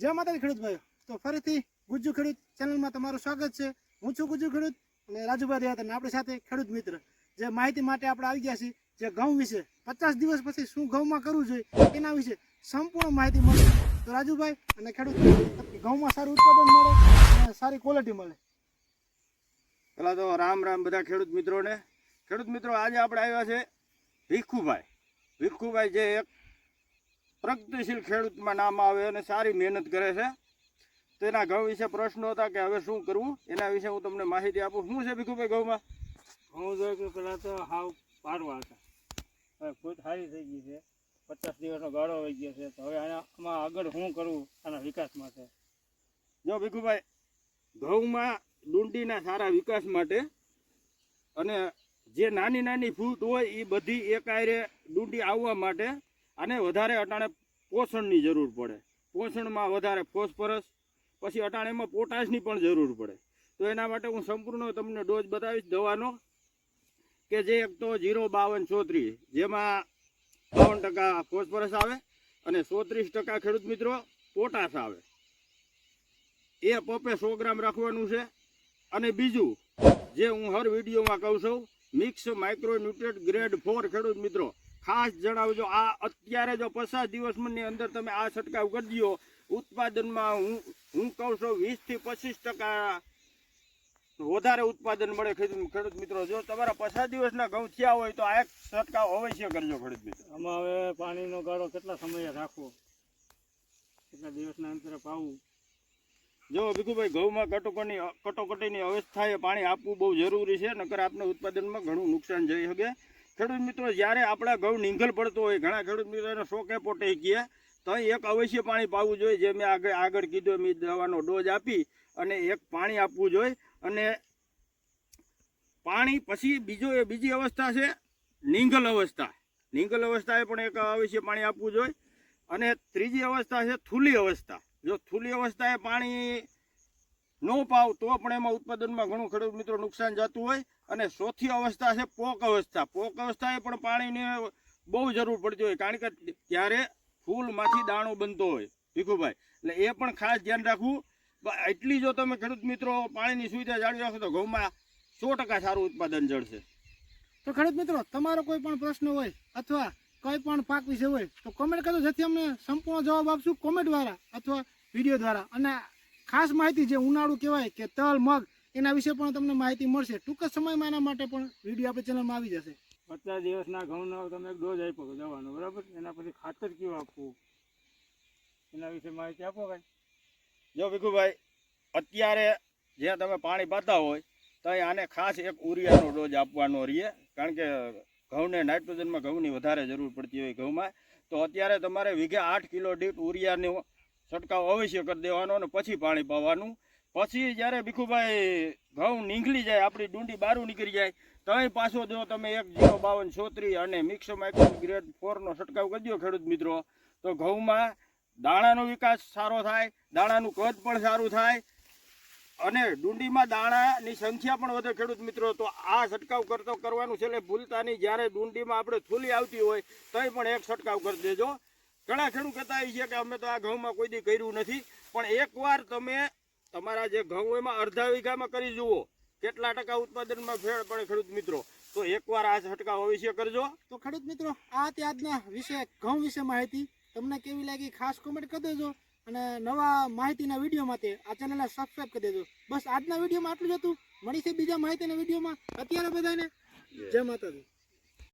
જય માતાજી ખેડૂત ભાઈઓ. તો ફરીથી ગુજ્જુ ખેડૂત ચેનલમાં તમારું સ્વાગત છે. હું છું ગુજ્જુ ખેડૂત અને રાજુભાઈ રહ્યા અને આપણી સાથે ખેડૂત મિત્ર. જે માહિતી માટે આપણે આવી ગયા છીએ જે ઘઉં વિશે. પચાસ દિવસ પછી શું ઘઉંમાં કરવું જોઈએ એના વિશે સંપૂર્ણ માહિતી મળશે. તો રાજુભાઈ અને ખેડૂત ઘઉંમાં સારું ઉત્પાદન મળે અને સારી ક્વોલિટી મળે. પેલા તો રામ રામ બધા ખેડૂત મિત્રોને. ખેડૂત મિત્રો, આજે આપણે આવ્યા છે ભીખુભાઈ. ભીખુભાઈ જે એક પ્રગતિશીલ ખેડૂતમાં નામ આવે અને સારી મહેનત કરે છે. તેના ઘઉં વિશે પ્રશ્નો હતા કે હવે શું કરવું? એના વિશે હું તમને માહિતી આપું. શું છે ભીખુભાઈ ઘઉંમાં? ઘઉં જોઈ કે પેલા તો હાવ પાડવા હતા. હવે ફૂટ સારી થઈ ગઈ છે. પચાસ દિવસનો ગાળો આવી ગયો છે. તો હવે આમાં આગળ શું કરવું? આના વિકાસ માટે જો ભીખુભાઈ ઘઉંમાં ડુંડીના સારા વિકાસ માટે અને જે નાની નાની ફૂટ હોય એ બધી એકાયરે ડુંડી આવવા માટે આને વધારે અટાણે પોષણની જરૂર પડે. પોષણમાં વધારે ફોસ્ફરસ, પછી અટાણેમાં પોટાશની પણ જરૂર પડે. તો એના માટે હું સંપૂર્ણ તમને ડોઝ બતાવીશ દવાનો, કે જે એક તો જીરો બાવન ચોત્રીસ, જેમાં બાવન ટકા ફોસ્ફરસ આવે અને ચોત્રીસ ટકા ખેડૂત મિત્રો પોટાશ આવે. એ પપે સો ગ્રામ રાખવાનું છે. અને બીજું, જે હું હર વિડીયોમાં કહું છું, mix micro nutrient grade four ખેડૂત મિત્રો. ખાસ જણાવજો આ અત્યારે જો પચાસ દિવસની અંદર તમે આ છંટકાવ કરી દો ઉત્પાદનમાં હું હું કહું છું વીસથી પચીસ ટકા વધારે ઉત્પાદન મળે ખેડૂત મિત્રો. જો તમારા પચાસ દિવસના ઘઉં થયા હોય તો આ એક છંટકાવ અવશ્ય કરજો ખેડૂત મિત્રો. આમાં હવે પાણીનો ગાળો કેટલા સમયે રાખવો? કેટલા દિવસના અંતરે પાવું? જો ભીખુભાઈ ઘઉંમાં કટોકટીની કટોકટીની અવસ્થાએ પાણી આપવું બહુ જરૂરી છે નકર આપણે ઉત્પાદનમાં ઘણું નુકસાન જઈ શકે. ખેડૂત મિત્રો, જ્યારે આપણા ઘઉં નીંગલ પડતો હોય, ઘણા ખેડૂત મિત્રોને શોકે પોટે કહે તો એક અવશ્ય પાણી પાવું જોઈએ. જે મેં આગળ આગળ કીધું મેં દવાનો ડોઝ આપી અને એક પાણી આપવું જોઈએ. અને પાણી પછી બીજો એ, બીજી અવસ્થા છે નીંગલ અવસ્થા. નીંગલ અવસ્થાએ પણ એક અવશ્ય પાણી આપવું જોઈએ. અને ત્રીજી અવસ્થા છે થૂલી અવસ્થા. જો થૂલી અવસ્થાએ પાણી ન પાવ તો પણ એમાં ઉત્પાદનમાં ઘણું ખેડૂત મિત્રો નુકસાન જતું હોય. અને ચોથી અવસ્થા છે પોક અવસ્થા. પોક અવસ્થાએ પણ પાણીની બહુ જરૂર પડતી હોય. કારણ કે ત્યારે ફૂલમાંથી દાણો બનતો હોય. ભીખુભાઈ, એટલે એ પણ ખાસ ધ્યાન રાખવું. એટલી જો તમે ખેડૂત મિત્રો પાણીની સુવિધા જાળવી રાખો તો ઘઉંમાં સો ટકા સારું ઉત્પાદન જળશે. તો ખેડૂત મિત્રો, તમારો કોઈ પણ પ્રશ્ન હોય અથવા કોઈ પણ પાક વિશે હોય તો કોમેન્ટ કરજો જેથી અમને સંપૂર્ણ જવાબ આપશું કોમેન્ટ દ્વારા અથવા વીડિયો દ્વારા. અને ખાસ માહિતી જે ઉનાળુ કહેવાય કે તલ મગ એના વિશે પણ તમને માહિતી મળશે. ટૂંક જ સમયમાં એના માટે પણ વીડિયો આપણે ચેનલમાં આવી જશે. પચાસ દિવસના ઘઉંનો તમે એક ડોઝ આપ્યો દવાનો બરાબર? એના પછી ખાતર કેવું આપવું? એના વિશે માહિતી આપો કાંઈ. જો ભીખુભાઈ અત્યારે જ્યાં તમે પાણી પાતા હોય તો આને ખાસ એક ઉરિયાનો ડોઝ આપવાનો રહીએ. કારણ કે ઘઉંને નાઇટ્રોજનમાં ઘઉંની વધારે જરૂર પડતી હોય ઘઉંમાં. તો અત્યારે તમારે વીઘે આઠ કિલો દીઠ ઉરિયાનો છંટકાવ અવશ્ય કરી દેવાનો અને પછી પાણી પાવાનું. પછી જ્યારે ભીખુભાઈ ઘઉં નીકળી જાય, આપણી ડુંડી બારું નીકળી જાય તો અહીં પાછો જો તમે એક જીરો બાવન છોતરી અને મિક્સ માઇક્રો ગ્રેડ ફોરનો છંટકાવ કરી દો ખેડૂત મિત્રો, તો ઘઉંમાં દાણાનો વિકાસ સારો થાય, દાણાનું કદ પણ સારું થાય અને ડુંડીમાં દાણાની સંખ્યા પણ વધે ખેડૂત મિત્રો, તો આ છંટકાવ કરતો કરવાનું છે એટલે ભૂલતા નહીં. જ્યારે ડુંડીમાં આપણે થૂલી આવતી હોય, તોય પણ એક છંટકાવ કરી દેજો. ઘણા ખેડૂત કહેતા હોય છે કે અમે તો આ ઘઉંમાં કોઈ દી કર્યું નથી. પણ એકવાર તમે તમારા જે ઘઉં એમાં અડધા વીઘામાં કરી જુઓ કેટલા ટકા ઉત્પાદનમાં ફેર પડે ખેડૂત મિત્રો? તો એકવાર આ છટકાવ અવશ્ય કરજો. તો ખેડૂત મિત્રો આ તે આજના વિશે ઘઉં વિશે માહિતી. તમને કેવી લાગી ખાસ કોમેન્ટ કરી દેજો અને નવા માહિતીના વીડિયો માટે આ ચેનલને સબસ્ક્રાઈબ કરી દેજો. બસ આજના વિડીયોમાં આટલું જ હતું. મળીશું બીજા માહિતીના વિડીયોમાં અત્યારે બધાને જય માતાજી.